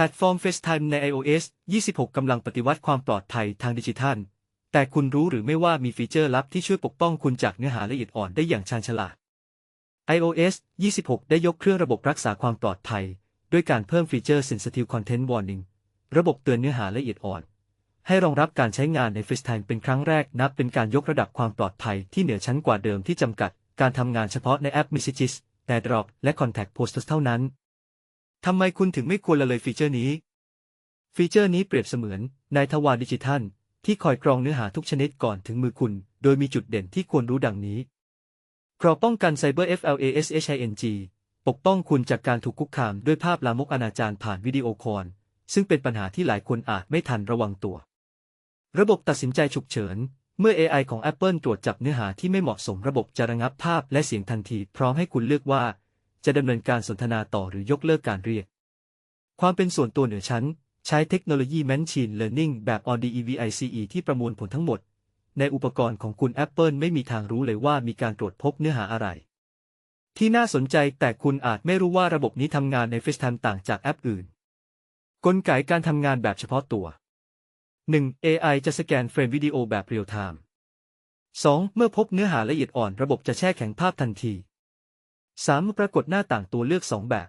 พลตฟอร์ม FaceTime ใน iOS 26 กำลังปฏิวัติความปลอดภัยทางดิจิทัล แต่คุณรู้หรือไม่ว่ามีฟีเจอร์ลับที่ช่วยปกป้องคุณจากเนื้อหาละเอียดอ่อนได้อย่างชาญฉลาด iOS 26 ได้ยกเครื่องระบบรักษาความปลอดภัย ด้วยการเพิ่มฟีเจอร์ Sensitive Content Warning ระบบเตือนเนื้อหาละเอียดอ่อน ให้รองรับการใช้งานใน FaceTime เป็นครั้งแรกนับเป็นการยกระดับความปลอดภัยที่เหนือชั้นกว่าเดิมที่จำกัด การทำงานเฉพาะในแอป Messages, AirDrop และ Contact Posts เท่านั้น ทำไมคุณถึงไม่ควรละเลยฟีเจอร์นี้ ฟีเจอร์นี้เปรียบเสมือนนายทวารดิจิทัล ที่คอยกรองเนื้อหาทุกชนิดก่อนถึงมือคุณ โดยมีจุดเด่นที่ควรรู้ดังนี้เกราะป้องกันไซเบอร์ FLASHING ปกป้องคุณจากการถูกคุกคามด้วยภาพลามกอนาจารผ่านวิดีโอคอลซึ่งเป็นปัญหาที่หลายคนอาจไม่ทันระวังตัว ระบบตัดสินใจฉุกเฉิน เมื่อ AI ของ Apple ตรวจจับเนื้อหาที่ไม่เหมาะสมระบบจะระงับภาพและเสียงทันที พร้อมให้คุณเลือกว่า จะดำเนินการสนทนาต่อหรือยกเลิกการเรียก ความเป็นส่วนตัวเหนือชั้น ใช้เทคโนโลยี Machine Learning แบบ ODEVICE ที่ประมวลผลทั้งหมด ในอุปกรณ์ของคุณ Apple ไม่มีทางรู้เลยว่ามีการตรวจพบเนื้อหาอะไร ที่น่าสนใจแต่คุณอาจไม่รู้ว่าระบบนี้ทำงานใน FaceTime ต่างจากแอปอื่น กลไกการทำงานแบบเฉพาะตัว 1. AI จะสแกนเฟรมวิดีโอแบบเรียลไทม์ 2. เมื่อพบเนื้อหาละเอียดอ่อนระบบจะแช่แข็งภาพทันที 3. ปรากฏหน้าต่างตัวเลือก 2 แบบ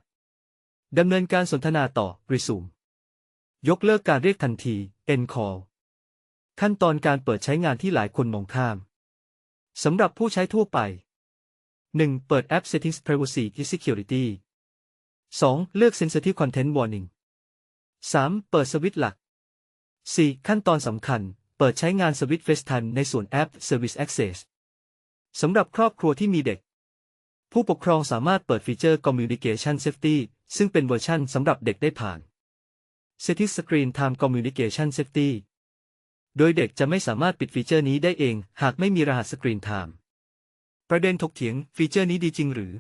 ดำเนินการสนทนาต่อ resume ยกเลิกการเรียกทันที end call ขั้นตอนการเปิดใช้งานที่หลายคนมองข้าม สำหรับผู้ใช้ทั่วไป 1. เปิดแอป Settings Privacy Security 2. เลือก Sensitive Content Warning 3. เปิดสวิตช์หลัก 4. ขั้นตอนสำคัญ เปิดใช้งานสวิตช์ FaceTime ในส่วนแอป Service Access สำหรับครอบครัวที่มีเด็ก ผู้ปกครองสามารถเปิดฟีเจอร์ Communication Safety ซึ่งเป็นเวอร์ชันสำหรับเด็กได้ผ่าน Setting Screen Time Communication Safety โดยเด็กจะไม่สามารถปิดฟีเจอร์นี้ได้เอง หากไม่มีรหัส Screen Time ประเด็นถกเถียงฟีเจอร์นี้ดีจริงหรือ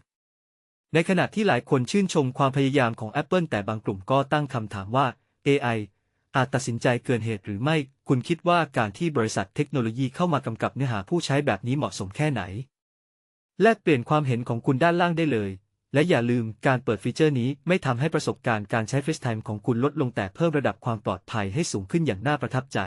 ในขณะที่หลายคนชื่นชมความพยายามของ Apple แต่บางกลุ่มก็ตั้งคำถามว่า AI อาจตัดสินใจเกินเหตุหรือไม่ คุณคิดว่าการที่บริษัทเทคโนโลยีเข้ามากำกับเนื้อหาผู้ใช้แบบนี้เหมาะสมแค่ไหน แลกเปลี่ยนความเห็นของคุณด้านล่างได้เลย และอย่าลืมการเปิดฟีเจอร์นี้ไม่ทำให้ประสบการณ์การใช้ FaceTime ของคุณลดลงแต่เพิ่มระดับความปลอดภัยให้สูงขึ้นอย่างน่าประทับใจ